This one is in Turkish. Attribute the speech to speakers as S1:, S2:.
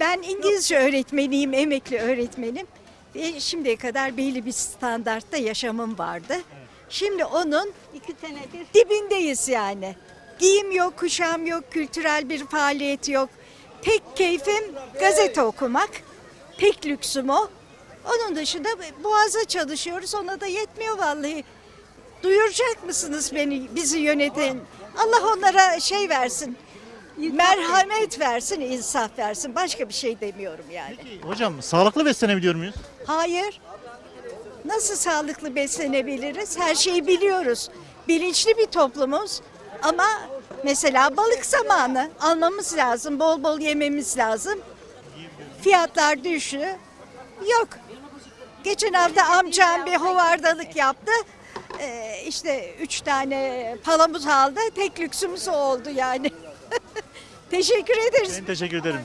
S1: Ben İngilizce öğretmeniyim, emekli öğretmenim. Ve şimdiye kadar belli bir standartta yaşamım vardı. Şimdi onun
S2: İki senedir
S1: dibindeyiz yani. Giyim yok, kuşam yok, kültürel bir faaliyet yok. Tek keyfim gazete okumak. Tek lüksüm o. Onun dışında boğaza çalışıyoruz. Ona da yetmiyor vallahi. Duyuracak mısınız beni, bizi yöneten? Allah onlara şey versin. Merhamet versin, insaf versin. Başka bir şey demiyorum yani.
S3: Hocam sağlıklı beslenebiliyor muyuz?
S1: Hayır. Nasıl sağlıklı beslenebiliriz? Her şeyi biliyoruz. Bilinçli bir toplumuz. Ama mesela balık zamanı almamız lazım. Bol bol yememiz lazım. Fiyatlar düştü. Yok. Geçen hafta amcam bir hovardalık yaptı. Ee, işte üç tane palamut aldı. Tek lüksümüz oldu yani. Teşekkür ederiz.
S3: Ben teşekkür ederim.